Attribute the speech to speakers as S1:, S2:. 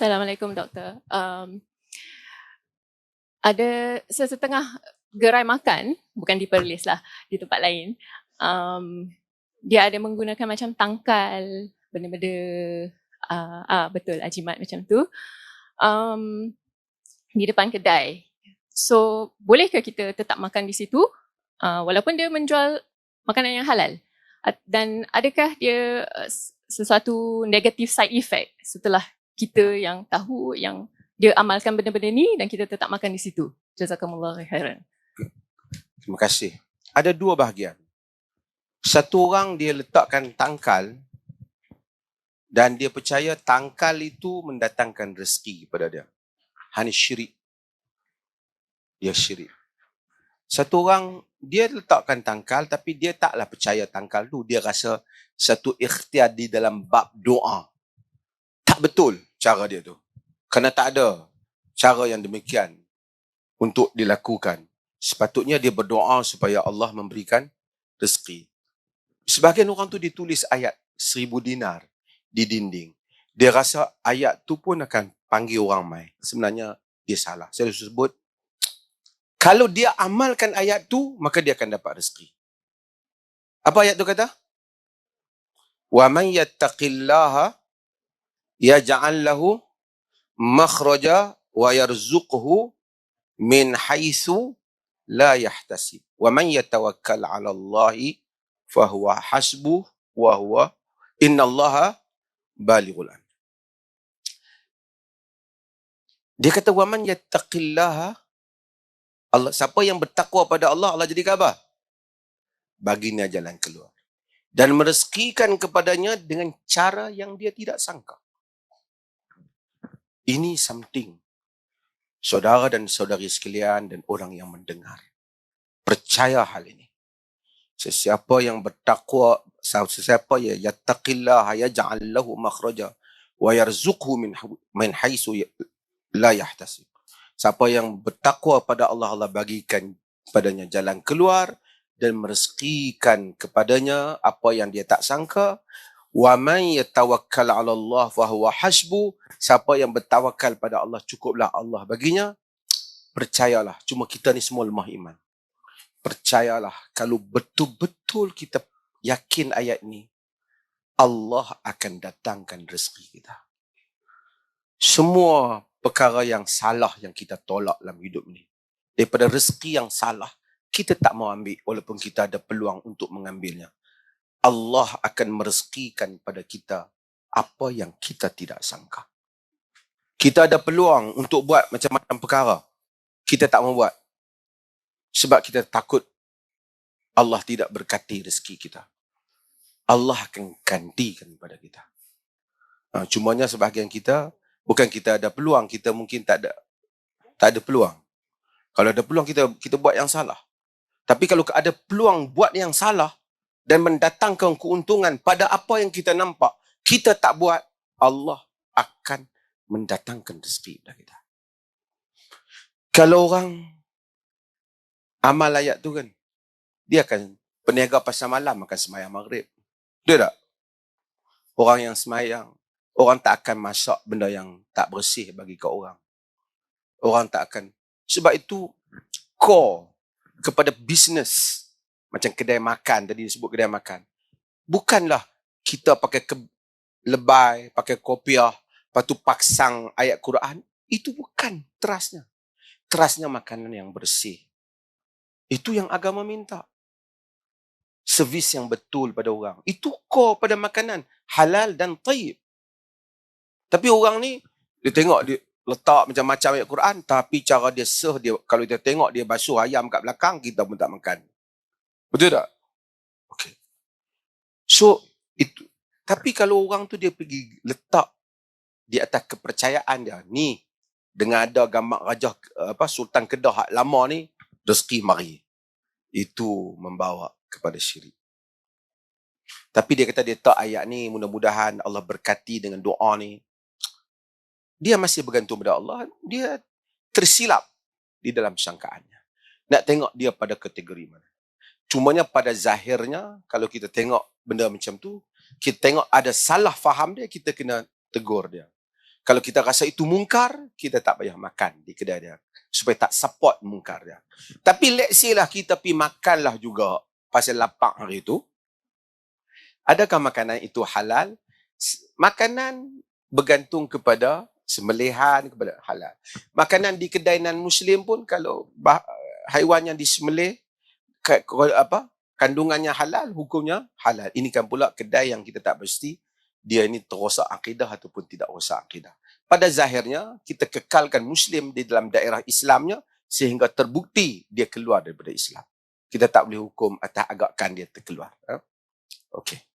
S1: Assalamualaikum doktor. Um, ada sesetengah gerai makan, bukan di Perlis lah, di tempat lain. Um, dia ada menggunakan macam tangkal, benda-benda, uh, ah, betul, ajimat macam tu. Um, di depan kedai. So, bolehkah kita tetap makan di situ? Uh, walaupun dia menjual makanan yang halal. Dan adakah dia uh, sesuatu negative side effect setelah kita yang tahu yang dia amalkan benda-benda ni dan kita tetap makan di situ. Jazakumullah khairan.
S2: Terima kasih. Ada dua bahagian. Satu orang dia letakkan tangkal dan dia percaya tangkal itu mendatangkan rezeki kepada dia. Hani syirik. Dia syirik. Satu orang dia letakkan tangkal tapi dia taklah percaya tangkal tu. Dia rasa satu ikhtiar di dalam bab doa. Tak betul cara dia tu. Kerana tak ada cara yang demikian untuk dilakukan. Sepatutnya dia berdoa supaya Allah memberikan rezeki. Sebahagian orang tu ditulis ayat seribu dinar di dinding. Dia rasa ayat tu pun akan panggil orang mai. Sebenarnya dia salah. Saya sebut, kalau dia amalkan ayat tu, maka dia akan dapat rezeki. Apa ayat tu kata? Wa man yattaqillaha yaj'al lahu makhraja wa yarzuqhu min haitsu la yahtasib. Wa man yatawakkal 'ala Allah fa huwa hasbuh wa huwa innallaha balighul amr. Dia kata wa man yattaqillaha Allah siapa yang bertakwa pada Allah Allah jadi apa? Baginya jalan keluar dan merezekikan kepadanya dengan cara yang dia tidak sangka. Ini something. Saudara dan saudari sekalian dan orang yang mendengar. Percaya hal ini. Sesiapa yang bertakwa, sesiapa ya yattaqillah yaj'al lahu makhraja wa yarzuqhu min min haitsu ya, la yahtasib. Siapa yang bertakwa pada Allah Allah bagikan padanya jalan keluar dan merezekikan kepadanya apa yang dia tak sangka Wa man yatawakkal 'ala Allah fa huwa hasbu. Siapa yang bertawakal pada Allah cukuplah Allah baginya. Percayalah, cuma kita ni semua lemah iman. Percayalah kalau betul-betul kita yakin ayat ni Allah akan datangkan rezeki kita. Semua perkara yang salah yang kita tolak dalam hidup ni. Daripada rezeki yang salah, kita tak mau ambil walaupun kita ada peluang untuk mengambilnya. Allah akan merezekikan pada kita apa yang kita tidak sangka. Kita ada peluang untuk buat macam-macam perkara. Kita tak mau buat. Sebab kita takut Allah tidak berkati rezeki kita. Allah akan gantikan pada kita. Ha, cumanya sebahagian kita, bukan kita ada peluang, kita mungkin tak ada tak ada peluang. Kalau ada peluang, kita kita buat yang salah. Tapi kalau ada peluang buat yang salah, dan mendatangkan keuntungan pada apa yang kita nampak, kita tak buat, Allah akan mendatangkan rezeki kepada kita. Kalau orang amal ayat tu kan, dia akan peniaga pasal malam akan semayang maghrib. Dia tak? Orang yang semayang, orang tak akan masak benda yang tak bersih bagi ke orang. Orang tak akan. Sebab itu, core kepada bisnes macam kedai makan tadi disebut kedai makan. Bukanlah kita pakai ke, lebay, pakai kopiah, lepas tu paksang ayat Quran. Itu bukan terasnya. Terasnya makanan yang bersih. Itu yang agama minta. Servis yang betul pada orang. Itu core pada makanan. Halal dan taib. Tapi orang ni, dia tengok dia letak macam-macam ayat Quran. Tapi cara dia seh, dia, kalau dia tengok dia basuh ayam kat belakang, kita pun tak makan. Betul tak? Okay. So, itu. Tapi kalau orang tu dia pergi letak di atas kepercayaan dia, ni, dengan ada gambar raja apa sultan kedah hak lama ni rezeki mari itu membawa kepada syirik tapi dia kata dia tak ayat ni mudah-mudahan Allah berkati dengan doa ni dia masih bergantung pada Allah dia tersilap di dalam sangkaannya nak tengok dia pada kategori mana Cumanya pada zahirnya, kalau kita tengok benda macam tu, kita tengok ada salah faham dia, kita kena tegur dia. Kalau kita rasa itu mungkar, kita tak payah makan di kedai dia. Supaya tak support mungkar dia. Tapi let's say lah kita pergi makanlah juga pasal lapang hari itu. Adakah makanan itu halal? Makanan bergantung kepada sembelihan kepada halal. Makanan di kedai non muslim pun kalau haiwan yang ka- apa kandungannya halal, hukumnya halal. Ini kan pula kedai yang kita tak mesti dia ini terosak akidah ataupun tidak rosak akidah. Pada zahirnya, kita kekalkan Muslim di dalam daerah Islamnya sehingga terbukti dia keluar daripada Islam. Kita tak boleh hukum atau agakkan dia terkeluar. Ha? Okey.